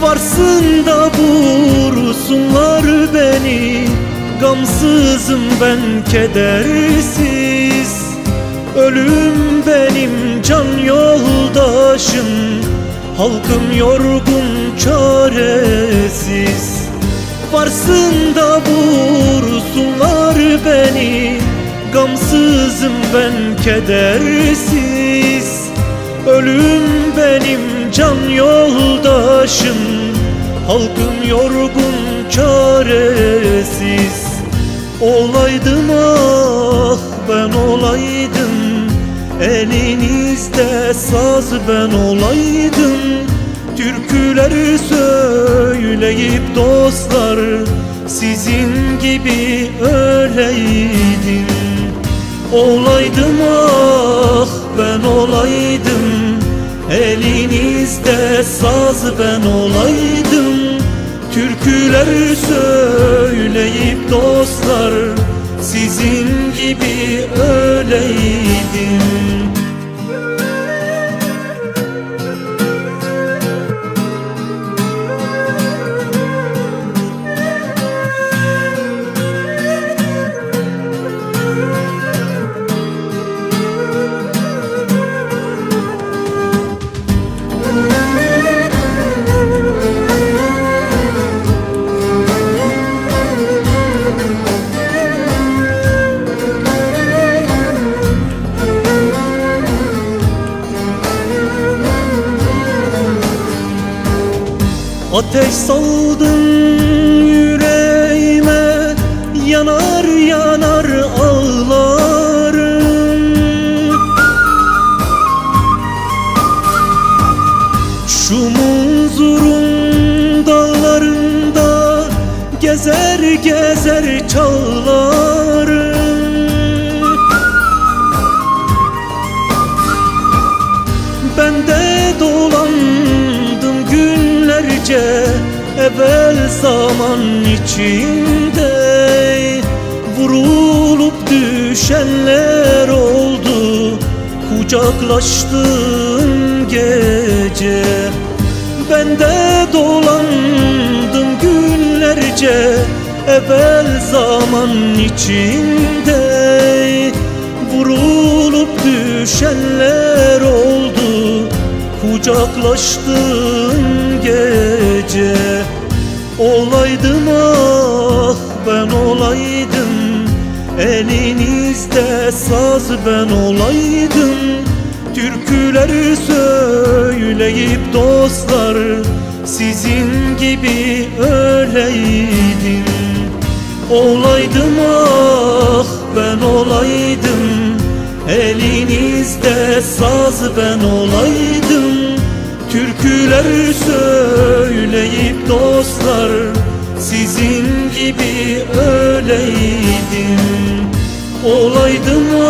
Varsın da vursunlar beni. Gamsızım ben kedersiz. Ölüm benim can yoldaşım. Halkım yorgun çaresiz. Varsın da vursunlar beni. Gamsızım ben kedersiz. Ölüm benim can yoldaşım Halkım yorgun çaresiz. Olaydım ah ben olaydım Elinizde saz ben olaydım. Türküleri söyleyip dostlar Sizin gibi öyleydim Olaydım ah ben olaydım Elinizde saz ben olaydım Türküler söyleyip Ateş saldın yüreğime Yanar yanar ağlarım. Şu munzurun dağlarında Gezer gezer çağlarım günlerce Evvel zaman içinde Vurulup düşenler oldu. Kucaklaştığım gece Ben de dolandım günlerce Evvel zaman içinde. Vurulup düşenler oldu Kucaklaştığım gece Olaydım ah ben olaydım. Elinizde saz ben olaydım. Türküleri söyleyip dostlar Sizin gibi öyleydim. Olaydım ah ben olaydım. Elinizde saz ben olaydım Türküler söyleyip dostlar Sizin gibi öyleydim. Olaydım